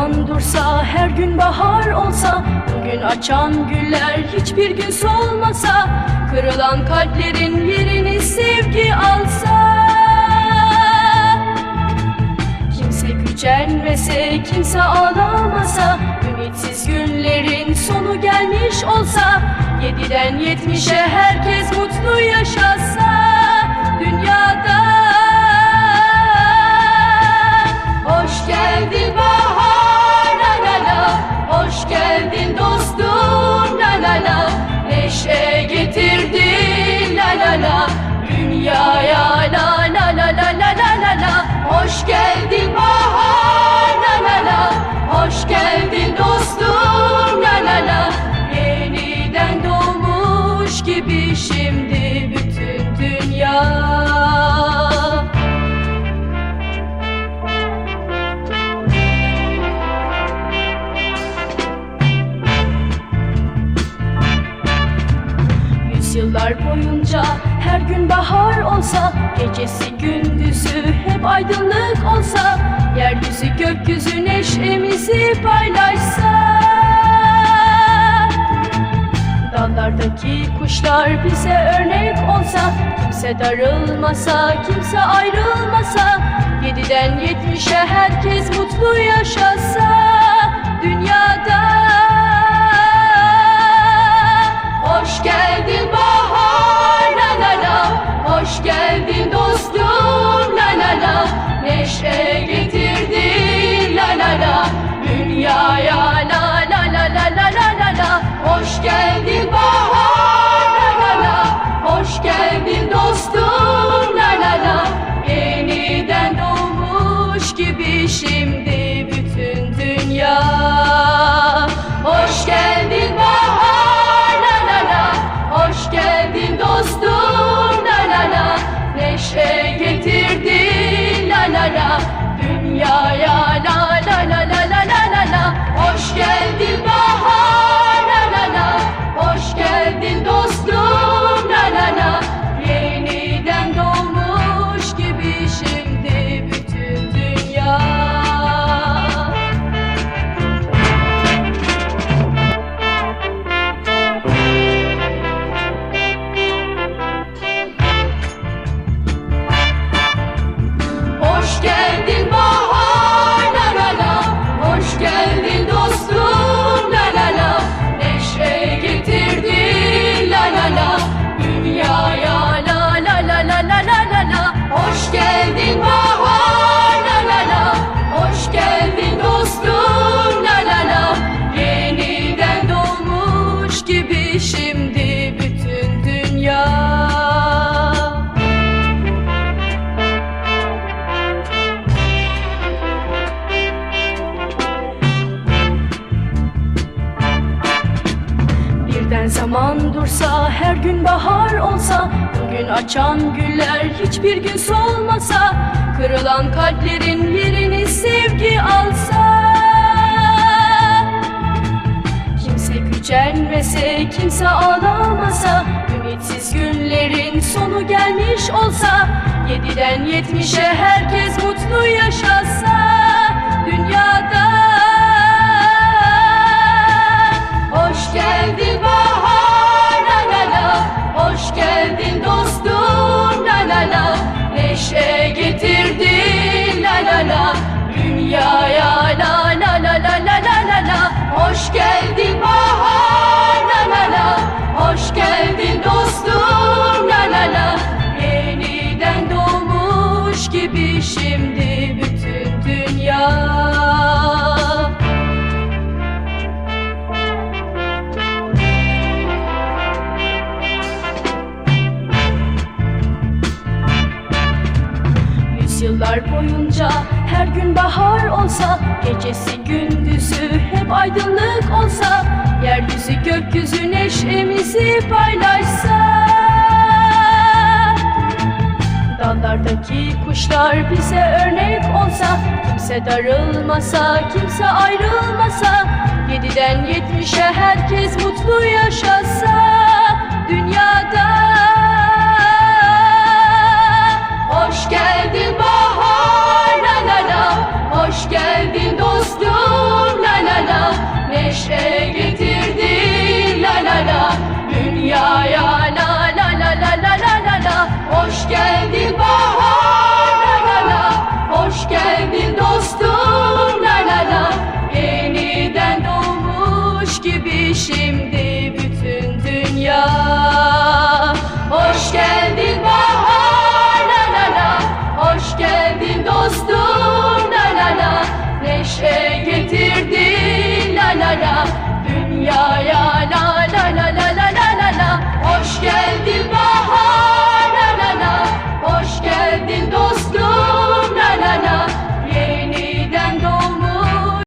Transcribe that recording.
Zaman dursa her gün bahar olsa Bugün açan güller hiçbir gün solmasa Kırılan kalplerin yerini sevgi alsa. Kimse gücenmese, kimse ağlamasa Ümitsiz günlerin sonu gelmiş olsa Yediden yetmişe herkes mutlu yaşasa Dünyada gibi şimdi bütün dünya. Yüzyıllar boyunca her gün bahar olsa Gecesi gündüzü hep aydınlık olsa Yeryüzü gökyüzü neşemizi paylaşsa. Kuşlar bize örnek olsa Kimse darılmasa, kimse ayrılmasa Yediden yetmişe herkes mutlu yaşasa. Giden zaman dursa, her gün bahar olsa Bugün açan güller hiçbir gün solmasa Kırılan kalplerin yerini sevgi alsa. Kimse gücenmese, kimse ağlamasa Ümitsiz günlerin sonu gelmiş olsa Yediden yetmişe herkes mutlu Boyunca. Her gün bahar olsa Gecesi gündüzü hep aydınlık olsa Yeryüzü gökyüzü neşemizi paylaşsa. Dallardaki kuşlar bize örnek olsa Kimse darılmasa, kimse ayrılmasa Yediden yetmişe herkes mutlu yaşasa. Dünyada Hoş geldin